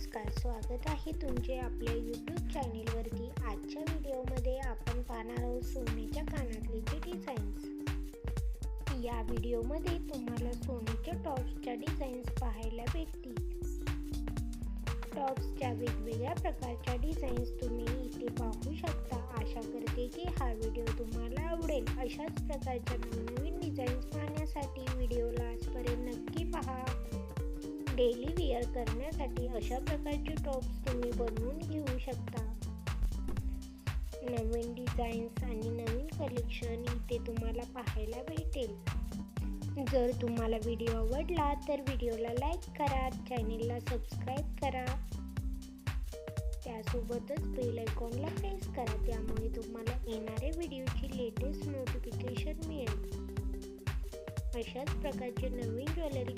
नमस्कार स्वागत आहे तुमचे आपल्या यूट्यूब चॅनेलवरती आजच्या व्हिडिओमध्ये आपण पाहणार आहोत सोन्याच्या कानातलेचे डिझाईन्स या व्हिडिओमध्ये तुम्हाला सोन्याच्या टॉप्सच्या डिझाईन्स पाहायला भेटतील. टॉप्सच्या वेगवेगळ्या प्रकारच्या डिझाईन्स तुम्ही इथे पाहू शकता. आशा करते की हा व्हिडिओ तुम्हाला आवडेल. अशाच प्रकारच्या नवनवीन डिझाईन्स पाहण्यासाठी डेली वेअर करण्यासाठी अशा प्रकारचे टॉप्स तुम्ही बनवून घेऊ शकता. नवीन डिझाईन्स आणि नवीन कलेक्शन इथे तुम्हाला पाहायला भेटेल. जर तुम्हाला व्हिडिओ आवडला तर व्हिडिओला लाईक करा चॅनेलला सबस्क्राईब करा. त्यासोबतच बेल आयकॉनला प्रेस करा त्यामुळे तुम्हाला येणाऱ्या व्हिडिओची लेटेस्ट नोटिफिकेशन मिळेल. अशाच प्रकारचे नवीन ज्वेलरी